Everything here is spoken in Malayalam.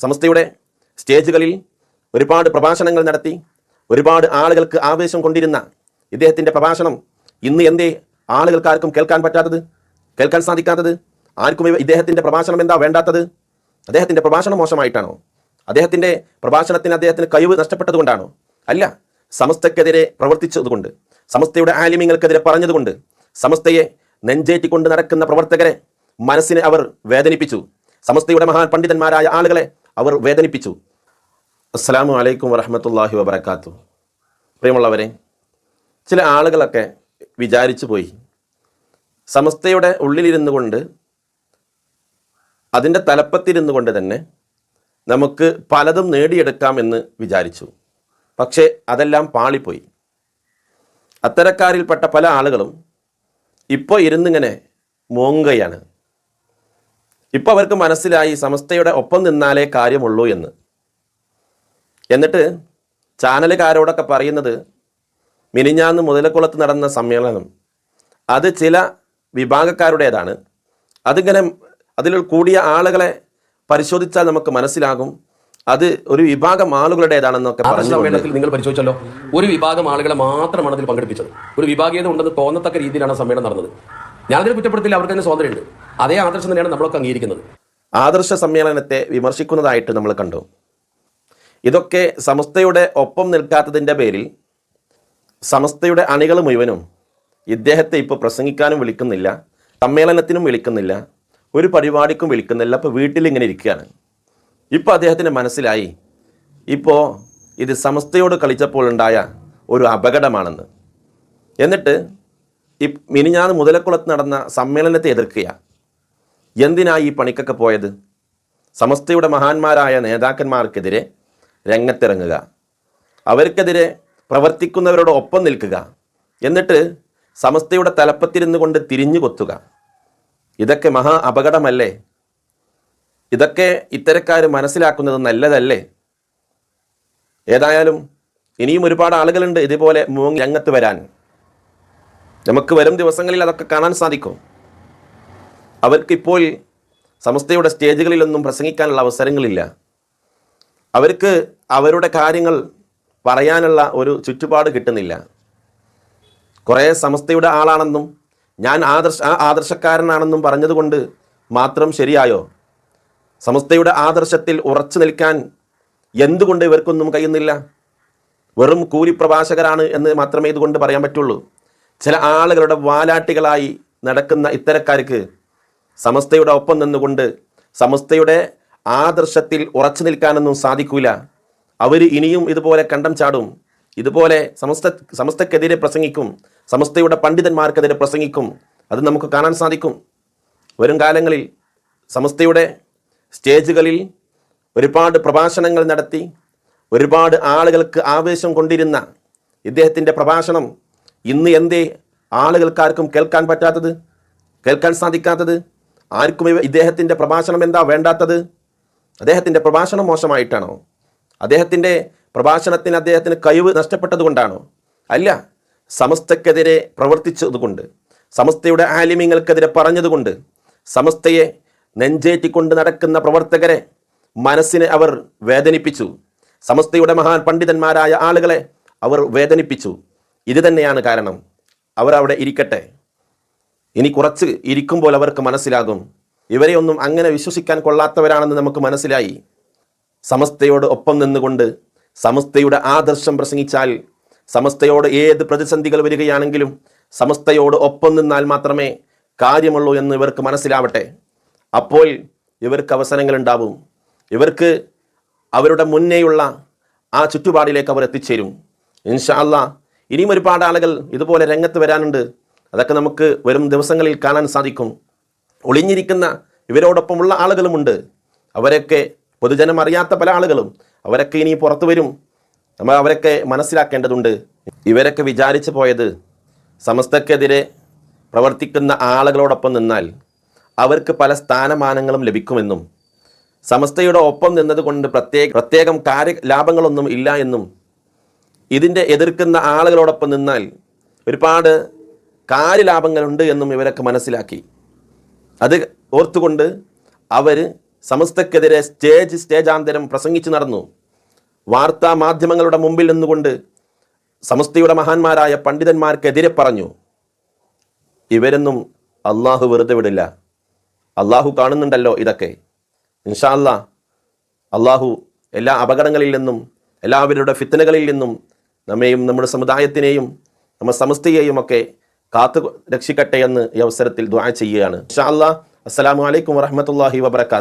സമസ്തയുടെ സ്റ്റേജുകളിൽ ഒരുപാട് പ്രഭാഷണങ്ങൾ നടത്തി ഒരുപാട് ആളുകൾക്ക് ആവേശം കൊണ്ടിരുന്ന ഇദ്ദേഹത്തിന്റെ പ്രഭാഷണം ഇന്ന് എന്തേ ആളുകൾക്കാർക്കും കേൾക്കാൻ പറ്റാത്തത് കേൾക്കാൻ സാധിക്കാത്തത്? ആർക്കും ഇദ്ദേഹത്തിന്റെ പ്രഭാഷണം എന്താ വേണ്ടാത്തത്? അദ്ദേഹത്തിന്റെ പ്രഭാഷണം മോശമായിട്ടാണോ? അദ്ദേഹത്തിന്റെ പ്രഭാഷണത്തിന് അദ്ദേഹത്തിന് കഴിവ് നഷ്ടപ്പെട്ടതുകൊണ്ടാണോ? അല്ല സമസ്തക്കെതിരെ പ്രവർത്തിച്ചതുകൊണ്ട് സമസ്തയുടെ ആലിമ്യങ്ങൾക്കെതിരെ പറഞ്ഞതുകൊണ്ട് സമസ്തയെ നെഞ്ചേറ്റിക്കൊണ്ട് നടക്കുന്ന പ്രവർത്തകരെ മനസ്സിനെ അവർ വേദനിപ്പിച്ചു. സമസ്തയുടെ മഹാൻ പണ്ഡിതന്മാരായ ആളുകളെ അവർ വേദനിപ്പിച്ചു. അസ്സലാമു അലൈക്കും വറഹമത്തല്ലാഹി വബർക്കാത്തു പ്രിയമുള്ളവരെ ചില ആളുകളൊക്കെ വിചാരിച്ചു പോയി. സമസ്തയുടെ ഉള്ളിലിരുന്നു കൊണ്ട് അതിന്റെ തലപ്പത്തിരുന്നു കൊണ്ട് തന്നെ നമുക്ക് പലതും നേടിയെടുക്കാമെന്ന് വിചാരിച്ചു. പക്ഷേ അതെല്ലാം പാളിപ്പോയി. അത്തരക്കാരിൽപ്പെട്ട പല ആളുകളും ഇപ്പോൾ ഇരുന്നിങ്ങനെ മോങ്ങുകയാണ്. ഇപ്പോൾ അവർക്ക് മനസ്സിലായി സമസ്തയുടെ ഒപ്പം നിന്നാലേ കാര്യമുള്ളൂ എന്ന്. എന്നിട്ട് ചാനലുകാരോടൊക്കെ പറയുന്നത് മിനിഞ്ഞാന്ന് മുതലക്കുളത്ത് നടന്ന സമ്മേളനം അത് ചില വിഭാഗക്കാരുടേതാണ്. അതിങ്ങനെ അതിൽ കൂടിയ ആളുകളെ പരിശോധിച്ചാൽ നമുക്ക് മനസ്സിലാകും. അത് ഒരു വിഭാഗം ആളുകളുടേതാണെന്നൊക്കെ പറഞ്ഞു സമ്മേളനത്തിൽ നിങ്ങൾ പരിശോധിച്ചല്ലോ. ഒരു വിഭാഗം ആളുകളെ മാത്രമാണ് അതിൽ പങ്കെടുപ്പിച്ചത്. ഒരു വിഭാഗീയത ഉണ്ടെന്ന് തോന്നത്തക്ക രീതിയിലാണ് സമ്മേളനം നടന്നത്. ഞാനതിനെ കുറ്റപ്പെടുത്തില്ല അവർക്ക് തന്നെ സ്വാതന്ത്ര്യമുണ്ട്. അതേ ആദർശം തന്നെയാണ് നമ്മളൊക്കെ അംഗീകരിക്കുന്നത്. ആദർശ സമ്മേളനത്തെ വിമർശിക്കുന്നതായിട്ട് നമ്മൾ കണ്ടു. ഇതൊക്കെ സമസ്തയുടെ ഒപ്പം നിൽക്കാത്തതിന്റെ പേരിൽ സമസ്തയുടെ അണികൾ മുഴുവനും ഇദ്ദേഹത്തെ ഇപ്പോൾ പ്രസംഗിക്കാനും വിളിക്കുന്നില്ല സമ്മേളനത്തിനും വിളിക്കുന്നില്ല ഒരു പരിപാടിക്കും വിളിക്കുന്നില്ല അപ്പോൾ വീട്ടിലിങ്ങനെ ഇരിക്കുകയാണ്. ഇപ്പോൾ അദ്ദേഹത്തിന് മനസ്സിലായി ഇപ്പോൾ ഇത് സമസ്തയോട് കളിച്ചപ്പോൾ ഉണ്ടായ ഒരു അപകടമാണെന്ന്. എന്നിട്ട് ഈ മിനിഞ്ഞാന്ന് മുതലക്കുളത്ത് നടന്ന സമ്മേളനത്തെ എതിർക്കുക എന്തിനാ ഈ പണിക്കൊക്കെ പോയത്? സമസ്തയുടെ മഹാന്മാരായ നേതാക്കന്മാർക്കെതിരെ രംഗത്തിറങ്ങുക. അവർക്കെതിരെ പ്രവർത്തിക്കുന്നവരോട് ഒപ്പം നിൽക്കുക. എന്നിട്ട് സമസ്തയുടെ തലപ്പത്തിരുന്നു കൊണ്ട് തിരിഞ്ഞു കൊത്തുക. ഇതൊക്കെ മഹാ അപകടമല്ലേ? ഇതൊക്കെ ഇത്തരക്കാർ മനസ്സിലാക്കുന്നത് നല്ലതല്ലേ? ഏതായാലും ഇനിയും ഒരുപാട് ആളുകളുണ്ട് ഇതുപോലെ മൂങ്ങി രംഗത്ത് വരാൻ. നമുക്ക് വരും ദിവസങ്ങളിൽ അതൊക്കെ കാണാൻ സാധിക്കും. അവർക്കിപ്പോൾ സമസ്തയുടെ സ്റ്റേജുകളിലൊന്നും പ്രസംഗിക്കാനുള്ള അവസരങ്ങളില്ല. അവർക്ക് അവരുടെ കാര്യങ്ങൾ പറയാനുള്ള ഒരു ചുറ്റുപാട് കിട്ടുന്നില്ല. കുറേ സമസ്തയുടെ ആളാണെന്നും ഞാൻ ആദർശ ആ ആദർശക്കാരനാണെന്നും പറഞ്ഞതുകൊണ്ട് മാത്രം ശരിയായോ? സമസ്തയുടെ ആദർശത്തിൽ ഉറച്ചു നിൽക്കാൻ എന്തുകൊണ്ട് ഇവർക്കൊന്നും കഴിയുന്നില്ല? വെറും കൂലിപ്രഭാഷകരാണ് എന്ന് മാത്രമേ ഇതുകൊണ്ട് പറയാൻ പറ്റുള്ളൂ. ചില ആളുകളുടെ വാലാട്ടികളായി നടക്കുന്ന ഇത്തരക്കാർക്ക് സമസ്തയുടെ ഒപ്പം നിന്നുകൊണ്ട് സമസ്തയുടെ ആദർശത്തിൽ ഉറച്ചു നിൽക്കാനൊന്നും സാധിക്കൂല. അവർ ഇനിയും ഇതുപോലെ കണ്ടം ചാടും. ഇതുപോലെ സമസ്ത സമസ്തക്കെതിരെ പ്രസംഗിക്കും. സമസ്തയുടെ പണ്ഡിതന്മാർക്കെതിരെ പ്രസംഗിക്കും. അത് നമുക്ക് കാണാൻ സാധിക്കും. വരും കാലങ്ങളിൽ സമസ്തയുടെ സ്റ്റേജുകളിൽ ഒരുപാട് പ്രഭാഷണങ്ങൾ നടത്തി ഒരുപാട് ആളുകൾക്ക് ആവേശം കൊണ്ടിരുന്ന ഇദ്ദേഹത്തിന്റെ പ്രഭാഷണം ഇന്ന് എന്തേ ആളുകൾക്കാർക്കും കേൾക്കാൻ പറ്റാത്തത് കേൾക്കാൻ സാധിക്കാത്തത്? ആർക്കും ഇദ്ദേഹത്തിന്റെ പ്രഭാഷണം എന്താ വേണ്ടാത്തത്? അദ്ദേഹത്തിന്റെ പ്രഭാഷണം മോശമായിട്ടാണോ? അദ്ദേഹത്തിന്റെ പ്രഭാഷണത്തിന് അദ്ദേഹത്തിന് കഴിവ് നഷ്ടപ്പെട്ടതുകൊണ്ടാണോ? അല്ല സമസ്തക്കെതിരെ പ്രവർത്തിച്ചതുകൊണ്ട് സമസ്തയുടെ ആലിമ്യങ്ങൾക്കെതിരെ പറഞ്ഞതുകൊണ്ട് സമസ്തയെ നെഞ്ചേറ്റിക്കൊണ്ട് നടക്കുന്ന പ്രവർത്തകരെ മനസ്സിനെ അവർ വേദനിപ്പിച്ചു. സമസ്തയുടെ മഹാൻ പണ്ഡിതന്മാരായ ആളുകളെ അവർ വേദനിപ്പിച്ചു. ഇത് തന്നെയാണ് കാരണം. അവർ അവിടെ ഇരിക്കട്ടെ. ഇനി കുറച്ച് ഇരിക്കുമ്പോൾ അവർക്ക് മനസ്സിലാകും. ഇവരെ ഒന്നും അങ്ങനെ വിശ്വസിക്കാൻ കൊള്ളാത്തവരാണെന്ന് നമുക്ക് മനസ്സിലായി. സമസ്തയോട് ഒപ്പം നിന്നുകൊണ്ട് സമസ്തയുടെ ആദർശം പ്രസംഗിച്ചാൽ സമസ്തയോട് ഏത് പ്രതിസന്ധികൾ വരികയാണെങ്കിലും സമസ്തയോട് ഒപ്പം നിന്നാൽ മാത്രമേ കാര്യമുള്ളൂ എന്ന് ഇവർക്ക് മനസ്സിലാവട്ടെ. അപ്പോൾ ഇവർക്ക് അവസരങ്ങളുണ്ടാവും. ഇവർക്ക് അവരുടെ മുന്നേയുള്ള ആ ചുറ്റുപാടിലേക്ക് അവർ എത്തിച്ചേരും. ഇൻഷാല്ല ഇനിയും ഒരുപാട് ആളുകൾ ഇതുപോലെ രംഗത്ത് വരാനുണ്ട്. അതൊക്കെ നമുക്ക് വരും ദിവസങ്ങളിൽ കാണാൻ സാധിക്കും. ഒളിഞ്ഞിരിക്കുന്ന ഇവരോടൊപ്പമുള്ള ആളുകളുമുണ്ട്. അവരൊക്കെ പൊതുജനം അറിയാത്ത പല ആളുകളും അവരൊക്കെ ഇനി പുറത്തു വരും. നമ്മൾ അവരൊക്കെ മനസ്സിലാക്കേണ്ടതുണ്ട്. ഇവരൊക്കെ വിചാരിച്ചു പോയത് സമസ്തക്കെതിരെ പ്രവർത്തിക്കുന്ന ആളുകളോടൊപ്പം നിന്നാൽ അവർക്ക് പല സ്ഥാനമാനങ്ങളും ലഭിക്കുമെന്നും സമസ്തയുടെ ഒപ്പം നിന്നതുകൊണ്ട് പ്രത്യേക പ്രത്യേകം കാര്യ ലാഭങ്ങളൊന്നും ഇല്ല എന്നും ഇതിന്റെ എതിർക്കുന്ന ആളുകളോടൊപ്പം നിന്നാൽ ഒരുപാട് കാര്യലാഭങ്ങളുണ്ട് എന്നും ഇവരൊക്കെ മനസ്സിലാക്കി. അത് ഓർത്തുകൊണ്ട് അവർ സമസ്തക്കെതിരെ സ്റ്റേജ് സ്റ്റേജാന്തരം പ്രസംഗിച്ചു നടന്നു. വാർത്താ മാധ്യമങ്ങളുടെ മുമ്പിൽ നിന്നുകൊണ്ട് സമസ്തയുടെ മഹാന്മാരായ പണ്ഡിതന്മാർക്കെതിരെ പറഞ്ഞു. ഇവരൊന്നും അള്ളാഹു വെറുതെ വിടില്ല. അള്ളാഹു കാണുന്നുണ്ടല്ലോ ഇതൊക്കെ. ഇൻഷാ അല്ലാ അള്ളാഹു എല്ലാ അപകടങ്ങളിൽ നിന്നും എല്ലാവരുടെ ഫിത്തനകളിൽ നിന്നും നമ്മെയും നമ്മുടെ സമുദായത്തിനെയും നമ്മുടെ സമസ്തയെയും ഒക്കെ കാത്തു രക്ഷിക്കട്ടെ എന്ന് ഈ അവസരത്തിൽ ദ്വാ ചെയ്യുകയാണ്. ഇൻഷാ അല്ലാ അസ്സലാമു അലൈക്കും വറഹ്മത്തുള്ളാഹി വബറകാത്ത്